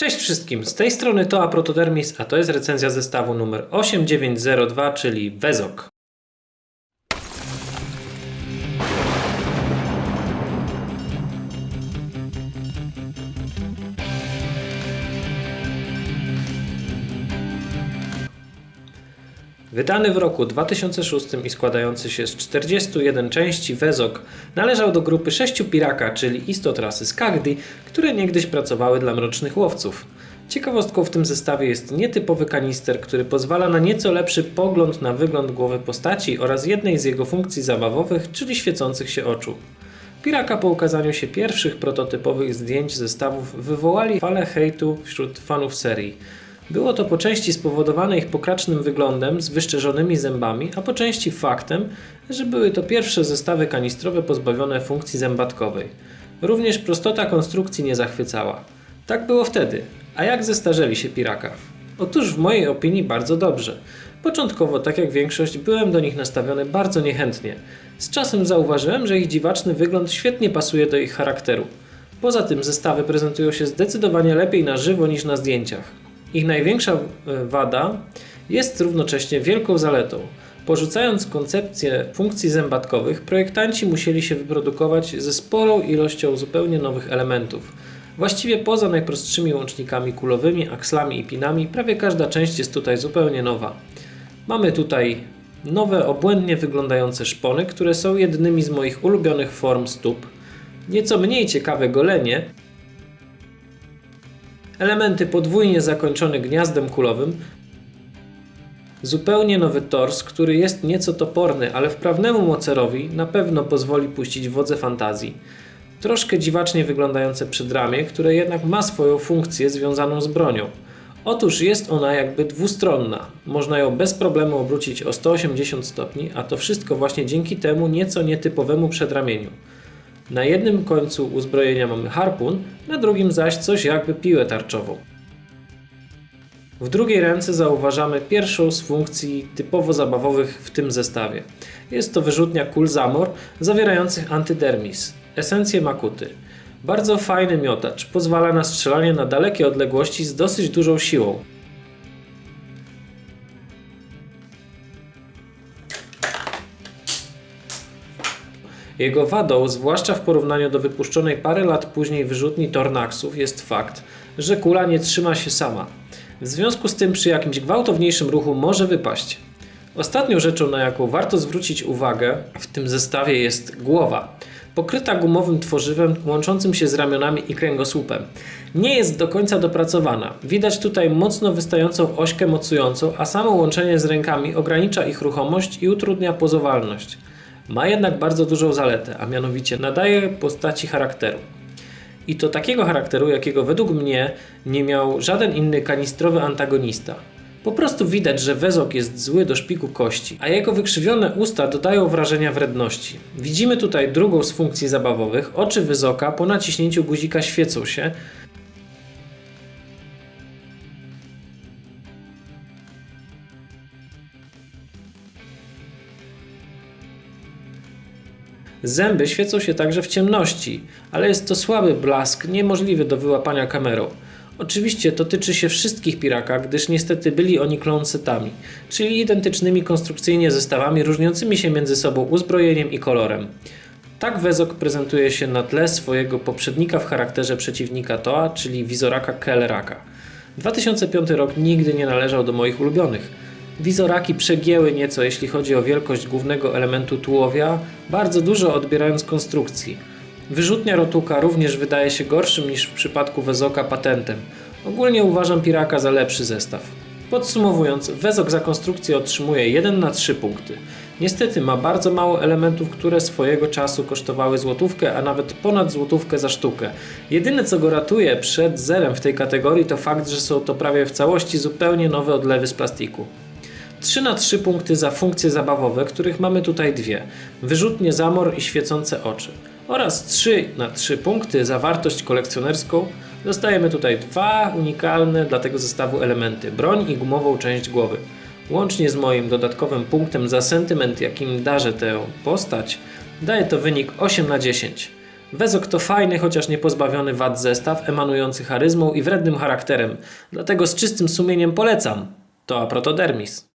Cześć wszystkim, z tej strony to Protodermis, a to jest recenzja zestawu numer 8902, czyli Wezok. Wydany w roku 2006 i składający się z 41 części Wezok należał do grupy sześciu Piraka, czyli istot rasy Skagdi, które niegdyś pracowały dla mrocznych łowców. Ciekawostką w tym zestawie jest nietypowy kanister, który pozwala na nieco lepszy pogląd na wygląd głowy postaci oraz jednej z jego funkcji zabawowych, czyli świecących się oczu. Piraka po ukazaniu się pierwszych prototypowych zdjęć zestawów wywołali falę hejtu wśród fanów serii. Było to po części spowodowane ich pokracznym wyglądem z wyszczerzonymi zębami, a po części faktem, że były to pierwsze zestawy kanistrowe pozbawione funkcji zębatkowej. Również prostota konstrukcji nie zachwycała. Tak było wtedy. A jak zestarzeli się Piraka? Otóż w mojej opinii bardzo dobrze. Początkowo, tak jak większość, byłem do nich nastawiony bardzo niechętnie. Z czasem zauważyłem, że ich dziwaczny wygląd świetnie pasuje do ich charakteru. Poza tym zestawy prezentują się zdecydowanie lepiej na żywo niż na zdjęciach. Ich największa e, wada jest równocześnie wielką zaletą. Porzucając koncepcję funkcji zębatkowych, projektanci musieli się wyprodukować ze sporą ilością zupełnie nowych elementów. Właściwie poza najprostszymi łącznikami kulowymi, akslami i pinami, prawie każda część jest tutaj zupełnie nowa. Mamy tutaj nowe, obłędnie wyglądające szpony, które są jednymi z moich ulubionych form stóp. Nieco mniej ciekawe golenie, elementy podwójnie zakończone gniazdem kulowym, zupełnie nowy tors, który jest nieco toporny, ale wprawnemu mocerowi na pewno pozwoli puścić wodze fantazji. Troszkę dziwacznie wyglądające przedramię, które jednak ma swoją funkcję związaną z bronią. Otóż jest ona jakby dwustronna. Można ją bez problemu obrócić o 180 stopni, a to wszystko właśnie dzięki temu nieco nietypowemu przedramieniu. Na jednym końcu uzbrojenia mamy harpun, na drugim zaś coś jakby piłę tarczową. W drugiej ręce zauważamy pierwszą z funkcji typowo zabawowych w tym zestawie. Jest to wyrzutnia kul Zamor zawierających antydermis, esencję makuty. Bardzo fajny miotacz, pozwala na strzelanie na dalekie odległości z dosyć dużą siłą. Jego wadą, zwłaszcza w porównaniu do wypuszczonej parę lat później wyrzutni Tornaxów, jest fakt, że kula nie trzyma się sama. W związku z tym przy jakimś gwałtowniejszym ruchu może wypaść. Ostatnią rzeczą, na jaką warto zwrócić uwagę w tym zestawie jest głowa. Pokryta gumowym tworzywem łączącym się z ramionami i kręgosłupem. Nie jest do końca dopracowana. Widać tutaj mocno wystającą ośkę mocującą, a samo łączenie z rękami ogranicza ich ruchomość i utrudnia pozowalność. Ma jednak bardzo dużą zaletę, a mianowicie nadaje postaci charakteru. I to takiego charakteru, jakiego według mnie nie miał żaden inny kanistrowy antagonista. Po prostu widać, że Wezok jest zły do szpiku kości, a jego wykrzywione usta dodają wrażenia wredności. Widzimy tutaj drugą z funkcji zabawowych. Oczy Wyzoka po naciśnięciu guzika świecą się, Zęby świecą się także w ciemności, ale jest to słaby blask, niemożliwy do wyłapania kamerą. Oczywiście to tyczy się wszystkich piraka, gdyż niestety byli oni clone setami, czyli identycznymi konstrukcyjnie zestawami różniącymi się między sobą uzbrojeniem i kolorem. Tak Wezok prezentuje się na tle swojego poprzednika w charakterze przeciwnika Toa, czyli Wizoraka Kelleraka. 2005 rok nigdy nie należał do moich ulubionych. Wizoraki przegięły nieco jeśli chodzi o wielkość głównego elementu tułowia, bardzo dużo odbierając konstrukcji. Wyrzutnia Rotuka również wydaje się gorszym niż w przypadku Wezoka patentem. Ogólnie uważam Piraka za lepszy zestaw. Podsumowując, Wezok za konstrukcję otrzymuje 1 na 3 punkty. Niestety ma bardzo mało elementów, które swojego czasu kosztowały złotówkę, a nawet ponad złotówkę za sztukę. Jedyne co go ratuje przed zerem w tej kategorii to fakt, że są to prawie w całości zupełnie nowe odlewy z plastiku. 3 na 3 punkty za funkcje zabawowe, których mamy tutaj dwie. Wyrzutnie zamor i świecące oczy. Oraz 3 na 3 punkty za wartość kolekcjonerską. Dostajemy tutaj dwa unikalne dla tego zestawu elementy. Broń i gumową część głowy. Łącznie z moim dodatkowym punktem za sentyment, jakim darzę tę postać, daje to wynik 8 na 10. Wezok to fajny, chociaż nie pozbawiony wad zestaw, emanujący charyzmą i wrednym charakterem. Dlatego z czystym sumieniem polecam. To Aprotodermis.